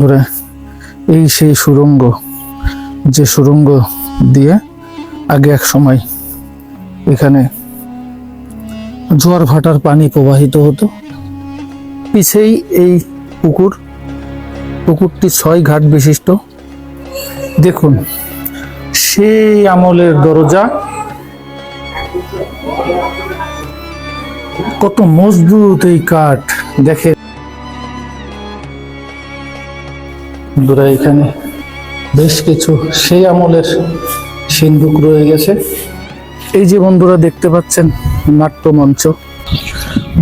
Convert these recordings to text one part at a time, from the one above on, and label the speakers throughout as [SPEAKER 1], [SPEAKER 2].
[SPEAKER 1] ধরে এই সেই সুরঙ্গ, যে সুরঙ্গ দিয়ে আগে এক সময় এখানে জোয়ার ভাটার পানি প্রবাহিত হতো। পিছেই এই পুকুর, পুকুরটি ছয় ঘাট বিশিষ্ট। দেখুন, সেই আমলের দরজা। কত মজবুত এই কাঠ, দেখে বন্ধুরা, এখানে বেশ কিছু সেই আমলের সিন্ধুক রয়ে গেছে। এই যে বন্ধুরা, দেখতে পাচ্ছেন নাট্যমঞ্চ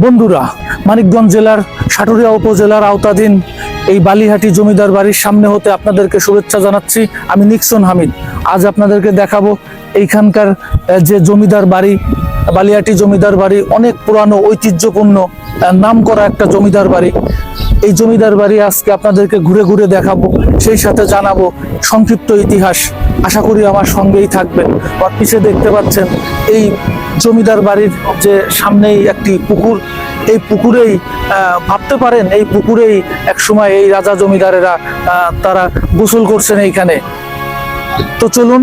[SPEAKER 1] বন্ধুরা, মানিকগঞ্জ জেলার সাটুরিয়া উপজেলার আওতাধীন এই বালিহাটি জমিদার বাড়ির সামনে হতে আপনাদেরকে শুভেচ্ছা জানাচ্ছি। আমি নিক্সন হামিদ। আজ আপনাদেরকে দেখাবো এইখানকার যে জমিদার বাড়ি, বালিহাটি জমিদার বাড়ি, অনেক পুরানো ঐতিহ্যপূর্ণ নাম করা একটা জমিদার বাড়ি। এই জমিদার বাড়ি আজকে আপনাদেরকে ঘুরে ঘুরে দেখাবো, সেই সাথে জানাব সংক্ষিপ্ত ইতিহাস। আশা করি আমার সঙ্গেই থাকবেন। আর পিছে দেখতে পাচ্ছেন, এই জমিদার বাড়ির যে সামনেই একটি পুকুর, এই পুকুরেই ভাবতে পারেন, এই পুকুরেই এক সময় এই রাজা জমিদারেরা তারা গোসল করছেন এইখানে। তো চলুন,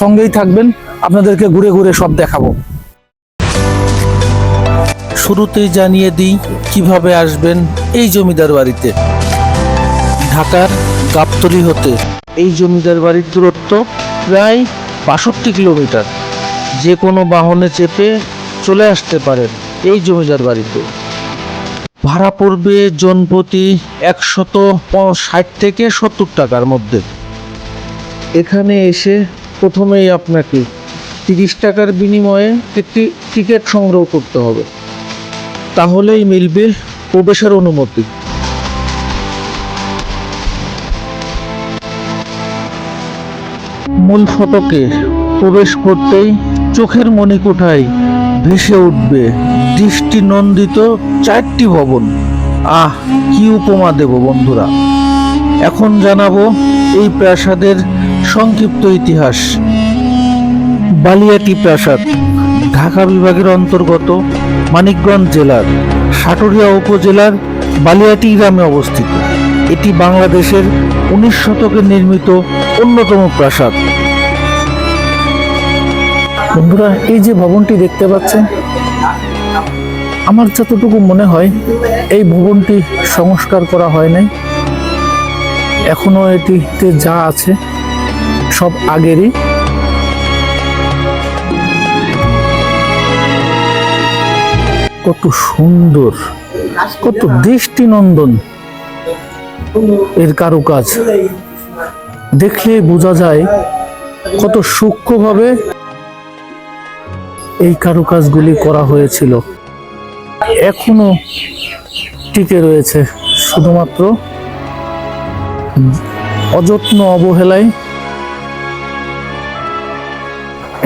[SPEAKER 1] সঙ্গেই থাকবেন, আপনাদেরকে ঘুরে ঘুরে সব দেখাবো। শুরুতেই জানিয়ে দিই, কীভাবে আসবেন এই জমিদার বাড়িতে। ঢাকার গাবতলি হতে। এই জমিদার বাড়ির দূরত্ব প্রায় বাষট্টি কিলোমিটার। যে কোনো বাহনে চেপে চলে আসতে পারেন এই জমিদার বাড়িতে। ভাড়া পড়বে জনপ্রতি একশত ষাট থেকে সত্তর টাকার মধ্যে। এখানে এসে প্রথমেই আপনাকে তিরিশ টাকার বিনিময়ে একটি টিকিট সংগ্রহ করতে হবে। তাহলেই মিলবে প্রবেশের অনুমতি। মূল ফটকে প্রবেশ করতেই চোখের মণিকোঠায় ভেসে উঠবে দৃষ্টি নন্দিত চারটি ভবন। আহ, কি উপমা দেব বন্ধুরা। এখন জানাব এই প্রাসাদের সংক্ষিপ্ত ইতিহাস। বালিয়াটি প্রাসাদ, ঢাকা বিভাগের অন্তর্গত মানিকগঞ্জ জেলার। সাটুরিয়া উপজেলার বালিয়াটি গ্রামে অবস্থিত। এটি বাংলাদেশের উনিশ শতকে নির্মিত অন্যতম প্রাসাদ। বন্ধুরা, এই যে ভবনটি দেখতে পাচ্ছেন, আমার যতটুকু মনে হয়, এই ভবনটি সংস্কার করা হয় নাই। এখনও এটিতে যা আছে, সব আগেরই। কত সুন্দর, কত দৃষ্টিনন্দন এর কারুকাজ। দেখলে বোঝা যায় কত সূক্ষ্মভাবে এই কারুকাজগুলি করা হয়েছিল। এখনও টিকে রয়েছে, শুধুমাত্র অযত্ন অবহেলায়।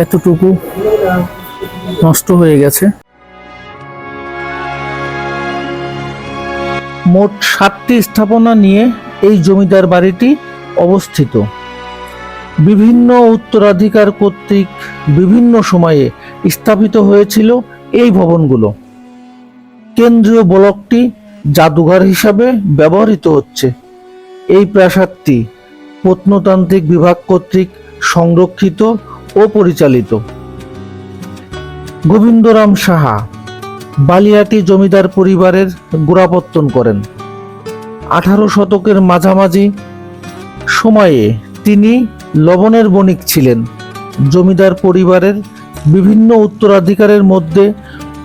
[SPEAKER 1] এতটুকু নষ্ট হয়ে গেছে। মোট সাতটি স্থাপনা নিয়ে এই জমিদার বাড়িটি অবস্থিত। বিভিন্ন উত্তরাধিকার কর্তৃক বিভিন্ন সময়ে স্থাপিত হয়েছিল এই ভবনগুলো। কেন্দ্রীয় ব্লকটি জাদুঘর হিসাবে ব্যবহৃত হচ্ছে। এই প্রাসাদটি প্রত্নতান্ত্রিক বিভাগ কর্তৃক সংরক্ষিত ও পরিচালিত। গোবিন্দরাম সাহা বালিয়াটি জমিদার পরিবারের গোড়াপত্তন করেন। আঠারো শতকের মাঝামাঝি সময়ে তিনি লবণের বণিক ছিলেন। জমিদার পরিবারের বিভিন্ন উত্তরাধিকারের মধ্যে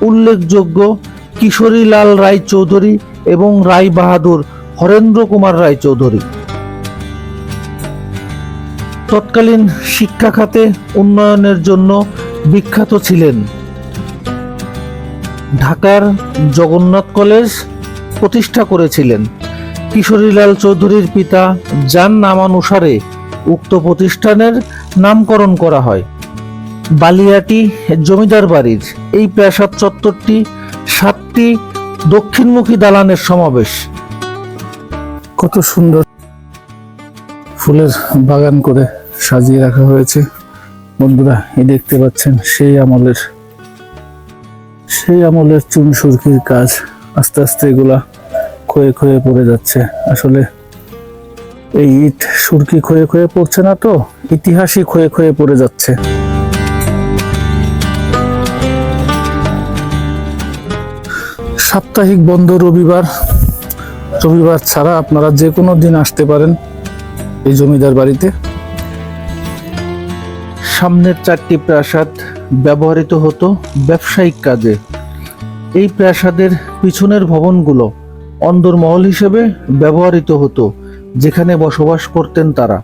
[SPEAKER 1] উল্লেখযোগ্য কিশোরীলাল রায় চৌধুরী এবং রায় বাহাদুর হরেন্দ্র কুমার রায় চৌধুরী তৎকালীন শিক্ষা খাতে উন্নয়নের জন্য বিখ্যাত ছিলেন। ঢাকার জগন্নাথ কলেজ প্রতিষ্ঠা করেছিলেন। কিশোরীলাল চৌধুরীর পিতা যার নামানুসারে উক্ত প্রতিষ্ঠানের নামকরণ করা হয়। বালিয়াটি জমিদার বাড়ির এই প্রাসাদ চত্বরটি সাতটি দক্ষিণমুখী দালানের সমাবেশ। কত সুন্দর ফুলের বাগান করে সাজিয়ে রাখা হয়েছে। বন্ধুরা, এই দেখতে পাচ্ছেন সেই আমলের সেই আমলের চুন সুরকির কাজ আস্তে আস্তে এগুলা ক্ষয়ে ক্ষয়ে পড়ে যাচ্ছে। আসলে এই ইট সুরকি ক্ষয়ে ক্ষয়ে পড়ছে না তো, ইতিহাসই ক্ষয়ে ক্ষয়ে পড়ে যাচ্ছে। সাপ্তাহিক বন্ধ রবিবার। রবিবার ছাড়া আপনারা যে কোনো দিন আসতে পারেন এই জমিদার বাড়িতে।
[SPEAKER 2] সামনের চারটি প্রাসাদ ব্যবহৃত হতো ব্যবসায়িক কাজে। এই প্রাসাদের পিছনের ভবনগুলো অন্দরমহল হিসেবে ব্যবহৃত হতো, যেখানে বসবাস করতেন তারা।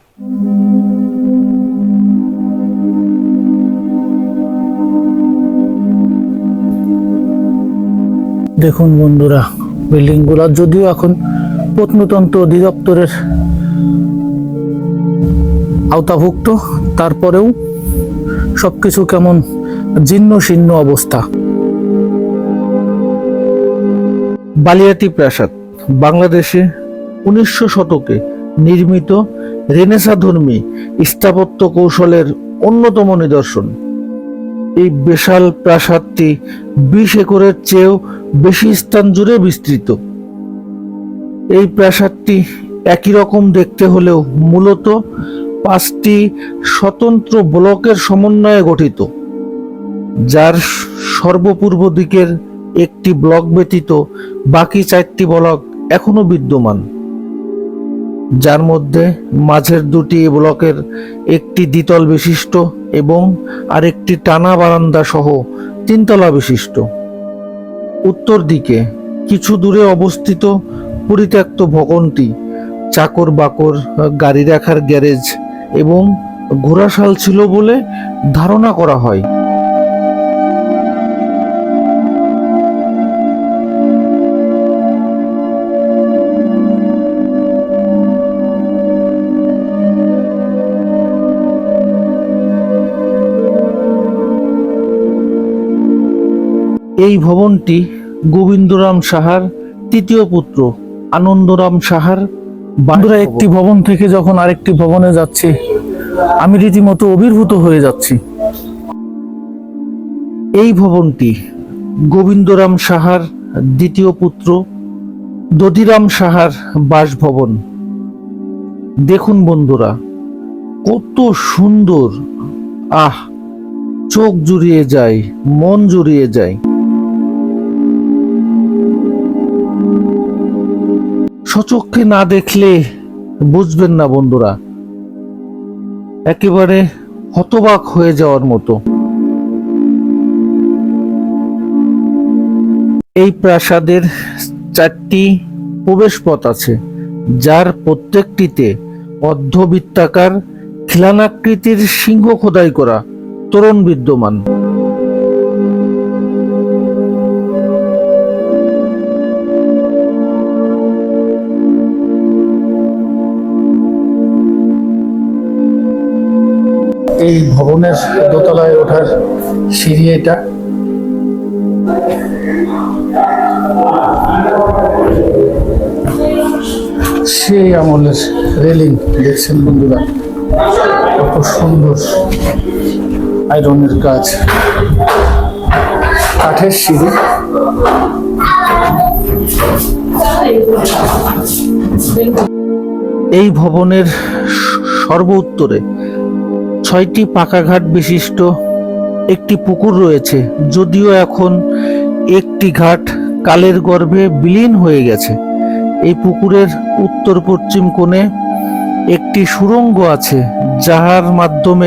[SPEAKER 1] দেখুন বন্ধুরা বিল্ডিংগুলা যদিও এখন প্রত্নতন্ত্র অধিদপ্তরের আওতাভুক্ত, তারপরেও সবকিছু কেমন জীর্ণ শীর্ণ অবস্থা।
[SPEAKER 2] বালিয়াটি প্রাসাদ, বাংলাদেশে উনিশশো শতকে নির্মিত রেনেসাধর্মী স্থাপত্য কৌশলের অন্যতম নিদর্শন। এই বিশাল প্রাসাদটি বিশ একরের চেয়েও বেশি স্থান জুড়ে বিস্তৃত। এই প্রাসাদটি একই রকম দেখতে হলেও মূলত পাঁচটি স্বতন্ত্র ব্লকের সমন্বয়ে গঠিত। যার সর্বপূর্ব দিকের একটি ব্লক ব্যতীত বাকি চারটি ব্লক এখনও বিদ্যমান। যার মধ্যে মাঝের দুটি ব্লকের একটি দ্বিতল বিশিষ্ট এবং আরেকটি টানা বারান্দা সহ তিনতলা বিশিষ্ট। উত্তর দিকে কিছু দূরে অবস্থিত পরিত্যক্ত ভবনটি চাকর বাকর গাড়ি রাখার গ্যারেজ এবং ঘোড়াশাল ছিল বলে ধারণা করা হয়। এই ভবনটি গোবিন্দরাম সাহার তৃতীয় পুত্র আনন্দরাম সাহার
[SPEAKER 1] বন্ধুরা একটি ভবন থেকে যখন আরেকটি ভবনে যাচ্ছি আমি রীতিমতো অভিভূত হয়ে যাচ্ছি।
[SPEAKER 2] এই ভবনটি গোবিন্দরাম সাহার দ্বিতীয় পুত্র দধিরাম সাহার বাসভবন। দেখুন বন্ধুরা কত সুন্দর। আহ চোখ জুড়িয়ে যায় মন জুড়িয়ে যায়। সচক্ষে না দেখলে বুঝবেন না বন্ধুরা। একেবারে হতবাক হয়ে যাওয়ার মতো। এই প্রাসাদের চারটি প্রবেশ পথ আছে, যার প্রত্যেকটিতে অর্ধবৃত্তাকার খিলানাকৃতির সিংহ খোদাই করা তোরণ বিদ্যমান।
[SPEAKER 1] এই ভবনের দোতলায় ওঠার সিঁড়ি এটা। সেই আমলের রেলিং, দেখছেন বন্ধুরা? কত সুন্দর আয়রনের কাজ কাঠের সিঁড়ি।
[SPEAKER 2] এই ভবনের সর্ব উত্তরে ছয়টি পাকা ঘাট বিশিষ্ট, একটি পুকুর রয়েছে, যদিও এখন একটি ঘাট কালের গর্ভে বিলীন হয়ে গেছে। এই পুকুরের উত্তর পশ্চিম কোণে একটি সুড়ঙ্গ আছে, যাহার মাধ্যমে